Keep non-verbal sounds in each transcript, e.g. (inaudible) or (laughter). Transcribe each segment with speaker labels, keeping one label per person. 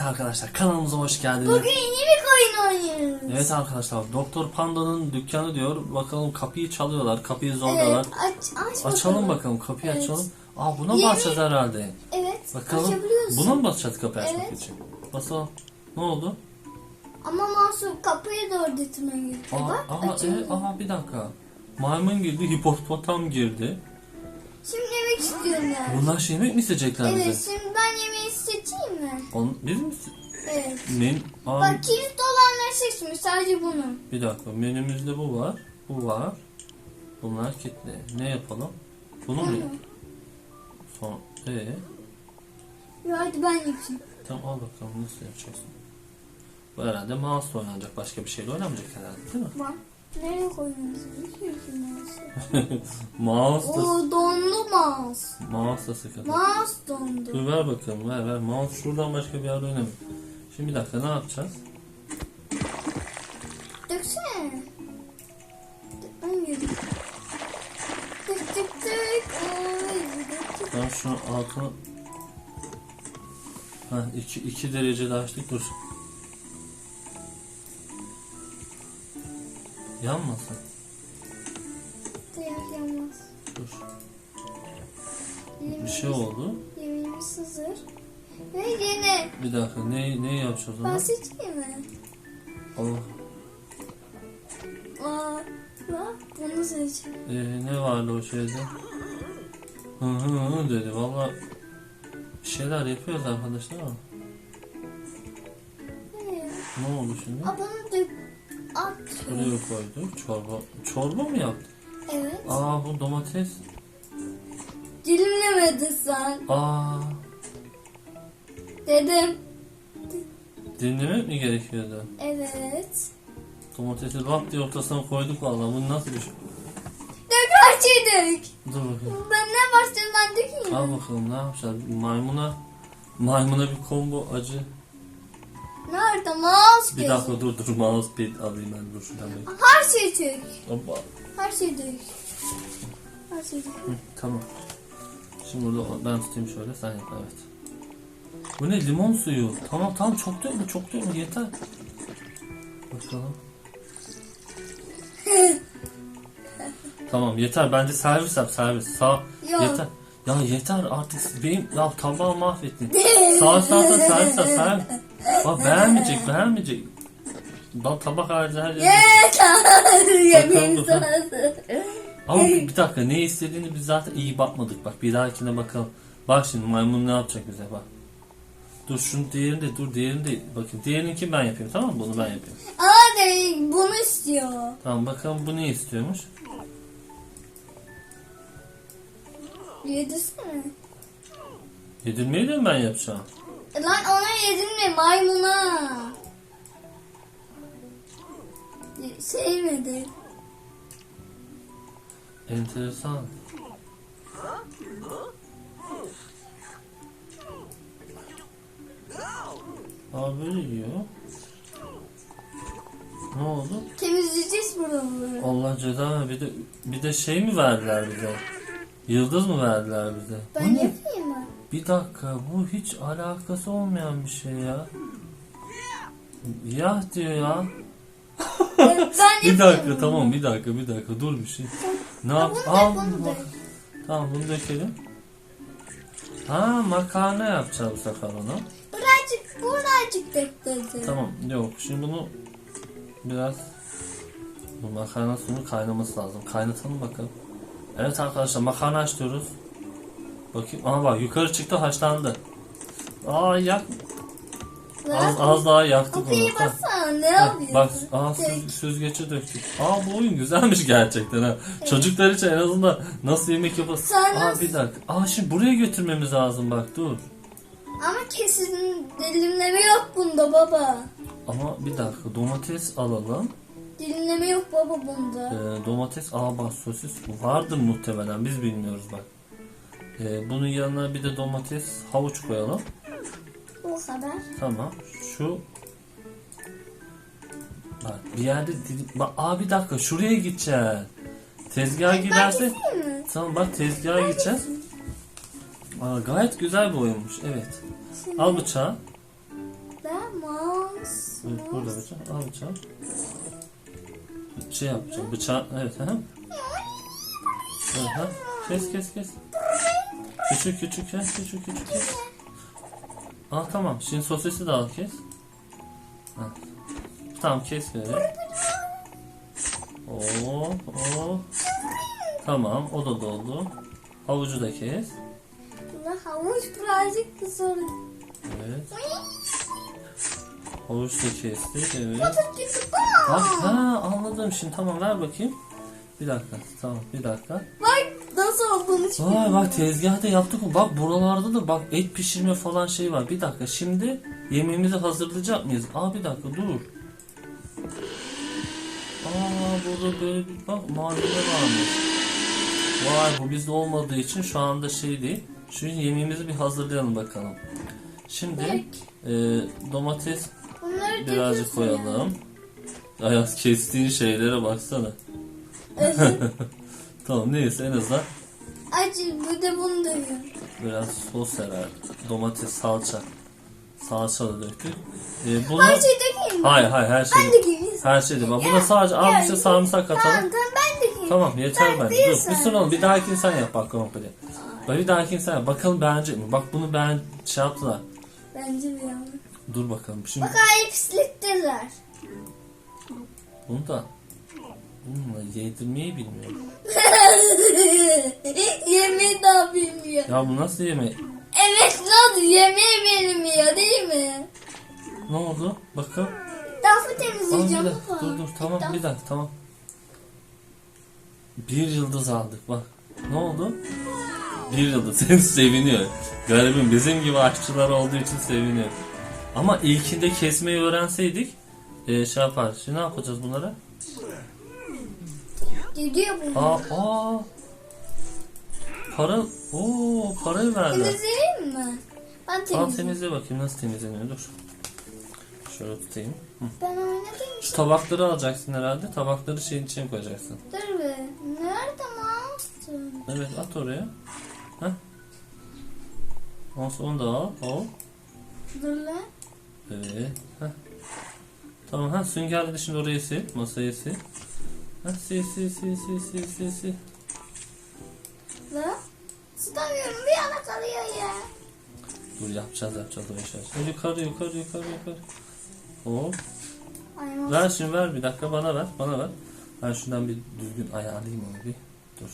Speaker 1: Evet arkadaşlar kanalımıza hoş geldiniz.
Speaker 2: Bugün yeni bir oyun oynuyoruz.
Speaker 1: Evet arkadaşlar Doktor Panda'nın dükkanı diyor. Bakalım kapıyı çalıyorlar. Kapıyı zorluyorlar.
Speaker 2: Evet, aç, aç
Speaker 1: Açalım
Speaker 2: bakalım.
Speaker 1: bakalım kapıyı
Speaker 2: Evet.
Speaker 1: açalım. Aa buna
Speaker 2: Yeni-
Speaker 1: basacağız herhalde.
Speaker 2: Evet,
Speaker 1: Bakalım. Buna mı basacağız kapıyı açmak
Speaker 2: Evet.
Speaker 1: için? Basalım. Ne oldu?
Speaker 2: Ama Mansur kapıyı doğru getirmen gerekiyor.
Speaker 1: Aa,
Speaker 2: Bak,
Speaker 1: aha, e, aha bir dakika. Maymun girdi, hipopotam girdi.
Speaker 2: Şimdi yemek istiyorum yani.
Speaker 1: Bunlar şey yemek mi isteyecekler
Speaker 2: Evet,
Speaker 1: bize?
Speaker 2: şimdi ben yemeği seçeyim mi?
Speaker 1: On, biz mi?
Speaker 2: Evet.
Speaker 1: Men, aa,
Speaker 2: Bak kilit olanları seçmiyor, sadece bunu.
Speaker 1: bir dakika menümüzde bu var. Bu var. Bunlar kilitli. Ne yapalım? Bunu mu?
Speaker 2: Tamam.
Speaker 1: Son, ee,
Speaker 2: Yo, hadi ben yapayım.
Speaker 1: tamam al bakalım nasıl yapacaksın? Bu herhalde mouse oynanacak. Başka bir şeyle oynamayacak herhalde değil mi?
Speaker 2: Bak. Nereye mouse'u? (laughs)
Speaker 1: mouse da,
Speaker 2: Oo dondu mouse.
Speaker 1: mouse da sıkıntı.
Speaker 2: Mouse dondu.
Speaker 1: Dur ver bakalım ver ver. Mouse şuradan başka bir yerde oynamıyor. Şimdi bir dakika ne yapacağız?
Speaker 2: Döksene. Tık tık tık.
Speaker 1: Ben şu altını Ha iki, iki derecede açtık dur. Yanmasın.
Speaker 2: Dayak yanmaz.
Speaker 1: Dur.
Speaker 2: Yemeğimiz,
Speaker 1: Bir şey oldu.
Speaker 2: Yemeğimiz hazır. Ve yine
Speaker 1: Bir dakika ne ne yapacağız
Speaker 2: ben
Speaker 1: ona?
Speaker 2: seçeyim mi?
Speaker 1: Allah.
Speaker 2: Aa, bunu seç.
Speaker 1: Ee, ne vardı o şeyde? Hı hı hı dedi. Valla bir şeyler yapıyoruz arkadaşlar ama. Ne oldu şimdi?
Speaker 2: Aa. At.
Speaker 1: Buraya koyduk. Çorba. Çorba mı yaptık?
Speaker 2: Evet.
Speaker 1: Aa bu domates.
Speaker 2: Dilimlemedin sen.
Speaker 1: Aa
Speaker 2: Dedim.
Speaker 1: dinlemek mi gerekiyordu?
Speaker 2: Evet.
Speaker 1: Domatesi lap diye ortasına koyduk valla. Bu nasıl bir şey?
Speaker 2: Dök.
Speaker 1: Dur bakayım.
Speaker 2: Ben ne başlıyorum ben dökeyim
Speaker 1: Al bakalım ne yapacağız? Maymuna maymuna bir combo acı.
Speaker 2: Nerede mouse
Speaker 1: Bir dakika dur dur mousepad alayım ben dur şuradan bir.
Speaker 2: Her şeyi dök.
Speaker 1: Hoppa.
Speaker 2: Her şeyi dök. Her şeyi dök.
Speaker 1: Hı, tamam. Şimdi burada ben tutayım şöyle sen yap evet. Bu ne limon suyu? Tamam tamam çok mi çok mi yeter. Bakalım. (laughs) tamam yeter bence servis yap servis sağ
Speaker 2: Yok.
Speaker 1: yeter. Ya yeter artık benim ya tabağı mahvettin. sağ sağ sağ servis yap servis. Bak beğenmeyecek beğenmeyecek. Ben tabak harici her yerde.
Speaker 2: Yemeğimiz hazır.
Speaker 1: Ama bir, dakika ne istediğini biz zaten iyi bakmadık. Bak bir dahakine bakalım. Bak şimdi maymun ne yapacak bize bak. Dur şunu diğerini de dur diğerini de bakın diğerininki ben yapayım tamam mı? Bunu ben yapayım.
Speaker 2: Aa de bunu istiyor.
Speaker 1: Tamam bakalım bu ne istiyormuş.
Speaker 2: Yedirsene.
Speaker 1: Yedirmeyi de mi ben yapacağım?
Speaker 2: Lan ona yedirme maymuna. Sevmedi.
Speaker 1: Enteresan. Aa böyle yiyor. Ne oldu?
Speaker 2: Temizleyeceğiz buraları.
Speaker 1: Allah ceza. Bir de bir de şey mi verdiler bize? Yıldız mı verdiler bize?
Speaker 2: Ben
Speaker 1: Bu ne? Bir dakika bu hiç alakası olmayan bir şey ya. Ya diyor ya.
Speaker 2: ben
Speaker 1: Bir dakika tamam bir dakika bir dakika dur bir şey. Ne yap?
Speaker 2: bunu
Speaker 1: Al
Speaker 2: dök, bunu
Speaker 1: bak.
Speaker 2: dök.
Speaker 1: Tamam bunu dökelim. Ha makarna yapacağız bu sefer onu.
Speaker 2: Birazcık, birazcık dök dedi.
Speaker 1: Tamam yok şimdi bunu biraz bu makarna suyunun kaynaması lazım. Kaynatalım bakalım. Evet arkadaşlar makarna haşlıyoruz. Bakayım. Aha bak yukarı çıktı haşlandı. Aa yak. Az, az daha yaktık bunu.
Speaker 2: Kapıyı bassana ne
Speaker 1: Bak,
Speaker 2: yapıyorsun?
Speaker 1: bak aa, süz, süzgece döktük. Aa bu oyun güzelmiş gerçekten ha. Çocuklar için en azından nasıl yemek.
Speaker 2: Sen
Speaker 1: Aa bir dakika. Aa şimdi buraya götürmemiz lazım bak dur.
Speaker 2: Ama kesin dilimleme yok bunda baba.
Speaker 1: Ama bir dakika domates alalım.
Speaker 2: Dilimleme yok baba bunda.
Speaker 1: Ee, domates, aa bak sosis vardır muhtemelen biz bilmiyoruz bak. Ee, bunun yanına bir de domates, havuç koyalım.
Speaker 2: O kadar.
Speaker 1: Tamam. Şu Bak bir yerde dilim... Bak, aa bir dakika şuraya gideceğiz. Tezgaha giderse... Tamam bak tezgaha gideceğiz. Aa, gayet güzel bir oyunmuş evet. Al bıçağı. Evet burada bıçak. Al bıçağı. Şey yapacağım. Bıçağı. Evet. Hı. Evet, ha. Kes kes kes. Küçük küçük kes. Küçük küçük kes. Al tamam. Şimdi sosisi de al kes. Ha. Tamam kes böyle. Oo, oo. Tamam o da doldu. Havucu da kes.
Speaker 2: Ulan havuç birazcık sorun.
Speaker 1: Evet. Havuç da kestik. Evet. Bak ha anladım şimdi tamam ver bakayım. Bir dakika tamam bir dakika.
Speaker 2: Bak nasıl hiç
Speaker 1: Vay bak tezgahta yaptık. Bak buralarda da bak et pişirme falan şey var. Bir dakika şimdi yemeğimizi hazırlayacak mıyız? Aa bir dakika dur. Aa burada böyle bir bak malzeme varmış. Vay bu bizde olmadığı için şu anda şey değil. Şimdi yemeğimizi bir hazırlayalım bakalım. Şimdi e, domates
Speaker 2: Bunları
Speaker 1: birazcık
Speaker 2: döküyorsun ya.
Speaker 1: koyalım. Ayaz kestiğin şeylere baksana. (laughs) tamam neyse en azından
Speaker 2: Acı bir de bunu dövüyor.
Speaker 1: Biraz sos herhalde. Domates, salça. Salça da döktük. Ee, bunu...
Speaker 2: Her şeyi dökeyim mi?
Speaker 1: Hayır hayır her
Speaker 2: Ben
Speaker 1: şey.
Speaker 2: dökeyim.
Speaker 1: Her şey değil. Buna sadece bir şey sarımsak
Speaker 2: Tamam
Speaker 1: atalım.
Speaker 2: tamam ben dökeyim.
Speaker 1: Tamam yeter
Speaker 2: Ben
Speaker 1: Dur bir
Speaker 2: sen.
Speaker 1: soralım. Bir dahakini sen yap bak komple. Bak bir dahakini sen yap. Bakalım beğenecek mi? Bak bunu beğen şey yaptılar.
Speaker 2: Bence bir yana.
Speaker 1: Dur bakalım. Şimdi
Speaker 2: Bak ay pislikteler.
Speaker 1: bunu da bununla yedirmeyi bilmiyorum. (laughs)
Speaker 2: Yemeği daha bilmiyor.
Speaker 1: Ya bu nasıl yemek?
Speaker 2: Evet lan yemeği bilmiyor değil mi?
Speaker 1: Ne oldu? Aa, bir
Speaker 2: temizleyeceğim
Speaker 1: dakika.
Speaker 2: baba.
Speaker 1: Dur dur tamam bir dakika tamam. Bir yıldız aldık bak. Ne oldu? Bir yıldız. (laughs) Sen seviniyor. Garibim bizim gibi aşçılar olduğu için seviniyor. Ama ilkinde kesmeyi öğrenseydik e, şey yapar. Şimdi ne yapacağız bunlara?
Speaker 2: Gidiyor bu.
Speaker 1: Aa, aa. Para, oo parayı verdi.
Speaker 2: Temizleyeyim mi? Ben
Speaker 1: Al
Speaker 2: temizleyeyim.
Speaker 1: temizle bakayım nasıl temizleniyor dur. Şöyle tutayım. Hı.
Speaker 2: Ben oynadım.
Speaker 1: Şu tabakları alacaksın herhalde. Tabakları şeyin içine koyacaksın.
Speaker 2: Dur be. Nerede mouse'un?
Speaker 1: Evet at oraya. Heh. Ondan onu da al. Al.
Speaker 2: Dur lan.
Speaker 1: Evet. Heh. Tamam ha süngerle de şimdi orayı sil. Masayı sil. Heh, sil sil sil sil sil sil sil.
Speaker 2: Lan. Tutamıyorum bir yana kalıyor ya.
Speaker 1: Dur yapacağız yapacağız o yapacağız. Yukarı yukarı yukarı yukarı. Hop.
Speaker 2: Ay mouse.
Speaker 1: Ver şimdi ver bir dakika bana ver. Bana ver. Ben şuradan bir düzgün ayarlayayım onu bir. Dur.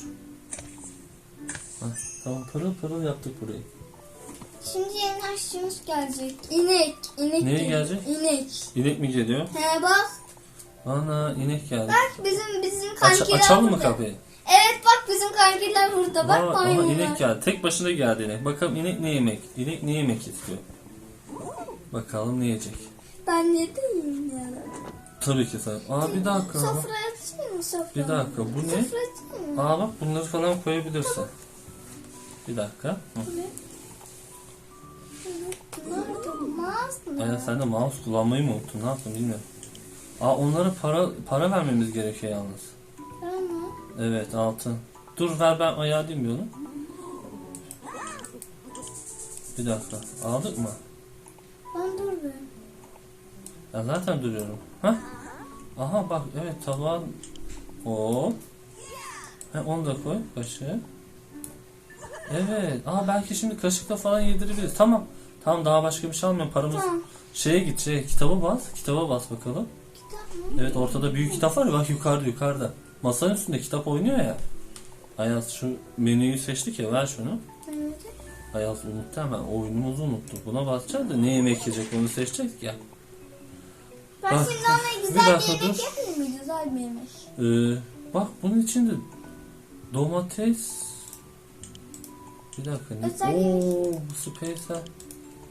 Speaker 1: Heh, tamam pırıl pırıl yaptık burayı.
Speaker 2: Şimdi yeni aşçımız gelecek. İnek. İnek
Speaker 1: Neye
Speaker 2: geliyor.
Speaker 1: gelecek?
Speaker 2: İnek.
Speaker 1: İnek mi geliyor?
Speaker 2: He bak.
Speaker 1: Ana inek geldi.
Speaker 2: Bak bizim bizim
Speaker 1: Aç,
Speaker 2: kankiler
Speaker 1: açalım mı
Speaker 2: burada.
Speaker 1: kapıyı?
Speaker 2: Evet bak bizim kankiler burada. Bak
Speaker 1: Aa, aha,
Speaker 2: maymunlar.
Speaker 1: inek geldi. Tek başına geldi inek. Bakalım inek ne yemek? İnek ne yemek istiyor? Bakalım ne yiyecek?
Speaker 2: Ben yedim ya.
Speaker 1: Tabii ki sen. Aa bir dakika.
Speaker 2: Sofra açayım mı sofra?
Speaker 1: Bir dakika bu ne?
Speaker 2: Sofra açayım mı?
Speaker 1: Aa bak bunları falan koyabilirsin. Bir dakika. Hı.
Speaker 2: Nerede olmaz mı?
Speaker 1: Aynen sen de mouse kullanmayı mı unuttun? Ne yaptın bilmiyorum. Aa onlara para para vermemiz gerekiyor yalnız.
Speaker 2: Tamam.
Speaker 1: Evet altın. Dur ver ben ayarlayayım bir onu. Bir dakika. Aldık mı?
Speaker 2: Ben dur be.
Speaker 1: Ya zaten duruyorum. Ha? Aha bak evet tabağın. O. Ha, onu da koy kaşığı. Evet. Aa belki şimdi kaşıkla falan yedirebiliriz. Tamam. Tamam daha başka bir şey almıyorum. Paramız
Speaker 2: Tamam.
Speaker 1: şeye git şey kitaba bas. Kitaba bas bakalım. Evet ortada büyük kitap var ya bak yukarıda yukarıda. Masanın üstünde kitap oynuyor ya. Ayaz şu menüyü seçtik ya ver şunu.
Speaker 2: Evet.
Speaker 1: Ayaz unuttu hemen oyunumuzu unuttuk. Buna basacağız da ne yemek yiyecek onu seçecektik ya.
Speaker 2: Ben
Speaker 1: Bak,
Speaker 2: şimdi ona güzel bir,
Speaker 1: dakika
Speaker 2: yemek yapayım mı? Güzel bir yemek.
Speaker 1: Ee, bak bunun içinde domates bir dakika ne?
Speaker 2: Özel
Speaker 1: Oo, bu space'e.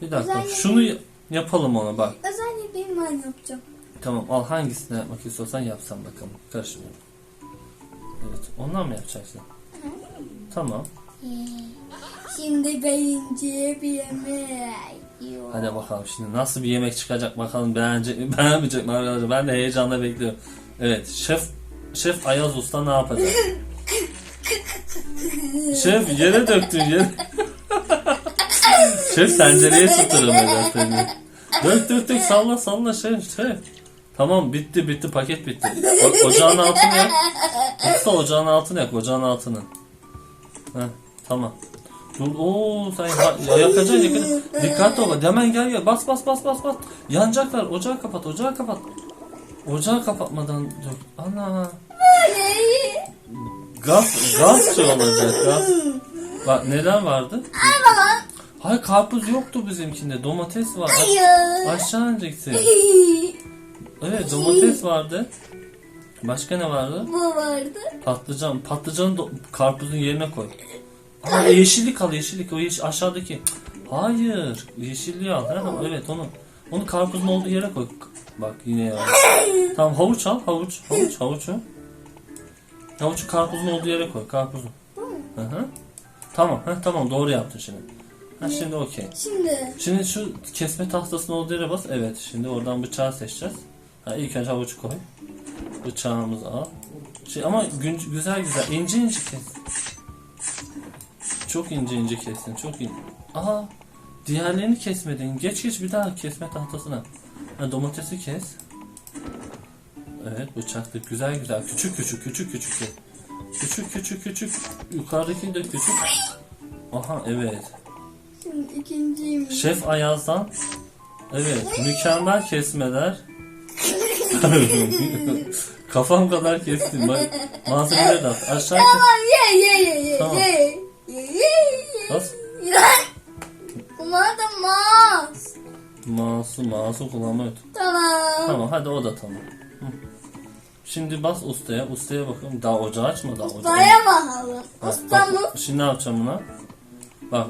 Speaker 1: Bir dakika.
Speaker 2: Özel.
Speaker 1: Şunu ya- yapalım ona bak.
Speaker 2: Özel yemeğimi ben yapacağım.
Speaker 1: Tamam al hangisini yapmak istiyorsan yapsan bakalım. Karışmıyorum. Evet. Ondan mı yapacaksın? Tamam.
Speaker 2: Şimdi beğeneceği bir yemek.
Speaker 1: Hadi bakalım şimdi nasıl bir yemek çıkacak bakalım beğenecek mi (laughs) beğenmeyecek mi arkadaşlar ben de heyecanla bekliyorum. Evet şef şef Ayaz Usta ne yapacak? (laughs) şef yere döktün yere. (laughs) şef tencereye sıktırım eder seni. Dök dök dök salla salla şey şey. Tamam bitti bitti paket bitti. O- ocağın altını yak. Usta ocağın altını yak ocağın altını. Heh, tamam. Dur ooo sen ha- yakacaksın yakacaksın. Dikkatli ol. Hemen gel gel bas bas bas bas bas. Yanacaklar ocağı kapat ocağı kapat. Ocağı kapatmadan dök. Ana. Gaz, gaz şey olacak gaz. Bak neler vardı? Hayır karpuz yoktu bizimkinde. Domates var. Aşağı ineceksin. Evet domates vardı. Başka ne vardı?
Speaker 2: Bu vardı.
Speaker 1: Patlıcan. Patlıcanı do- karpuzun yerine koy. Aa, yeşillik al yeşillik. O yeş- aşağıdaki. Hayır. Yeşilliği al. Ha, evet onu. Onu karpuzun olduğu yere koy. Bak yine ya. Tamam havuç al. Havuç. Havuç. Havuçu. Havuçu karpuzun olduğu yere koy. Karpuzu. Hı hı. Tamam. Ha, tamam doğru yaptın şimdi. Ha, şimdi okey.
Speaker 2: Şimdi.
Speaker 1: Şimdi şu kesme tahtasının olduğu yere bas. Evet. Şimdi oradan bıçağı seçeceğiz. Ha, ilk önce havucu koy. Bıçağımızı al. Şey, ama gün, güzel güzel. ince ince kes. Çok ince ince kestin. Çok ince. Aa. Diğerlerini kesmedin. Geç geç bir daha kesme tahtasına. Ha, domatesi kes. Evet bıçaklı güzel güzel. Küçük küçük küçük küçük kes. Küçük küçük küçük. Yukarıdaki de küçük. Aha evet.
Speaker 2: Şimdi ikinciyim.
Speaker 1: Şef Ayaz'dan evet mükemmel kesmeler. (laughs) (laughs) Kafam kadar kestim. Bak malzemeleri de at. Aşağı kes.
Speaker 2: Tamam ye ye ye ye
Speaker 1: Tamam.
Speaker 2: ye. Ye ye.
Speaker 1: Bas. (laughs)
Speaker 2: Kullanamaz.
Speaker 1: Mouse'u mouse'u kullanmayı tut.
Speaker 2: Tamam.
Speaker 1: Tamam hadi o da tamam. Hı. Şimdi bas ustaya. Ustaya bakalım. Daha ocağı açma daha ocağı.
Speaker 2: Ustaya bakalım.
Speaker 1: Ha,
Speaker 2: Ustamız.
Speaker 1: bak, şimdi ne yapacağım buna? Bak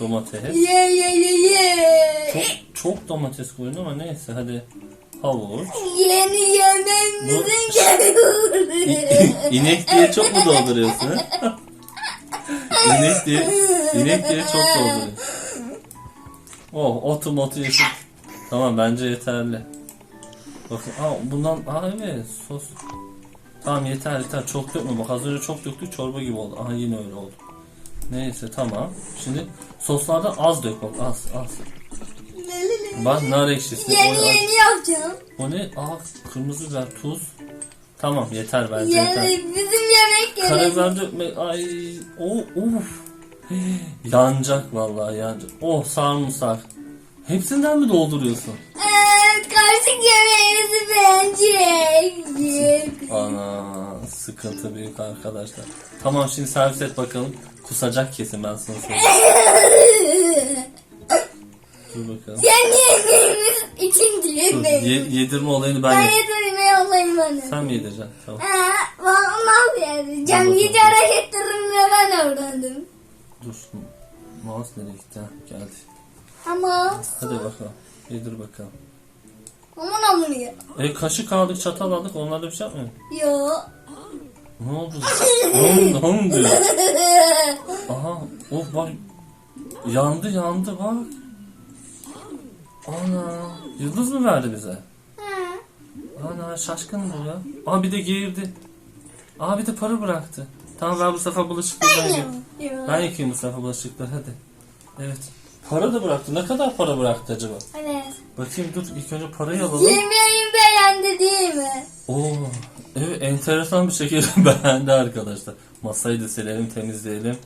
Speaker 1: domates.
Speaker 2: Ye ye ye ye.
Speaker 1: Çok çok domates koydun ama neyse hadi. Havuç.
Speaker 2: Yeni yemeğimizin geliyor.
Speaker 1: İnek diye çok mu dolduruyorsun? İnek diye, inek diye çok dolduruyorsun. Oh, otu motu yeşil. Tamam bence yeterli. Bakın, aa bundan, aa evet sos. Tamam yeter yeter çok dökme bak az önce çok döktük çorba gibi oldu. Aha yine öyle oldu. Neyse tamam. Şimdi soslarda az dök bak az az. Bak nar ekşisi.
Speaker 2: Yeni
Speaker 1: o,
Speaker 2: yeni yapacağım.
Speaker 1: o ne? Aa kırmızı biber tuz. Tamam yeter bence yeter.
Speaker 2: Yani bizim yemek yemek.
Speaker 1: Karabiber dökme. Ay. O uf. Yanacak vallahi yanacak. Oh sarımsak. Hepsinden mi dolduruyorsun?
Speaker 2: Evet, karışık yemeğimizi beğenecek.
Speaker 1: Ana sıkıntı büyük arkadaşlar. Tamam şimdi servis et bakalım. Kusacak kesin ben sana söyleyeyim. (laughs) Dur bakalım.
Speaker 2: Yeni yemeğimiz ikinci
Speaker 1: Dur, ye- yedirme olayını ben
Speaker 2: Ben
Speaker 1: yap.
Speaker 2: yedirmeye olayım onu.
Speaker 1: Sen mi yedireceksin? Tamam.
Speaker 2: Ha, ben nasıl yedireceğim? Yedi
Speaker 1: bakalım.
Speaker 2: hareketlerimle ben öğrendim.
Speaker 1: Dur. Mouse nereye gitti? Ha, geldi.
Speaker 2: Ama
Speaker 1: Hadi bakalım. Yedir bakalım.
Speaker 2: aman aman ya.
Speaker 1: E kaşık aldık, çatal aldık. Onlarla bir şey yapmıyor.
Speaker 2: Yo.
Speaker 1: Ne oldu? ne oldu? Ne oldu? (laughs) Aha, of bak. Yandı yandı bak. Ana, yıldız mı verdi bize?
Speaker 2: Ha.
Speaker 1: Ana şaşkın bu ya. Aa bir de geğirdi. Aa bir de para bıraktı. Tamam ben bu sefer bulaşıkları ben yıkayayım. Ben yıkayayım bu sefer bulaşıkları hadi. Evet. Para da bıraktı. Ne kadar para bıraktı acaba?
Speaker 2: Evet.
Speaker 1: Bakayım dur ilk önce parayı alalım.
Speaker 2: Yemeğim beğendi değil mi?
Speaker 1: Oo, evet enteresan bir şekilde (laughs) beğendi arkadaşlar. Masayı da silelim temizleyelim.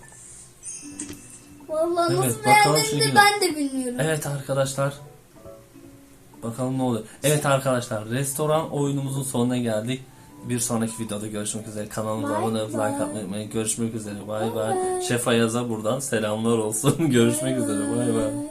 Speaker 2: Vallahi
Speaker 1: Evet,
Speaker 2: nasıl
Speaker 1: bakalım
Speaker 2: beğendiğini
Speaker 1: şimdi.
Speaker 2: ben de bilmiyorum.
Speaker 1: Evet arkadaşlar. Bakalım ne oluyor. Evet arkadaşlar restoran oyunumuzun sonuna geldik. Bir sonraki videoda görüşmek üzere. Kanalımıza abone olup like atmayı unutmayın. Görüşmek üzere. Bay bay.
Speaker 2: bye.
Speaker 1: Şef Ayaz'a buradan selamlar olsun. (laughs) görüşmek üzere. Bay bay.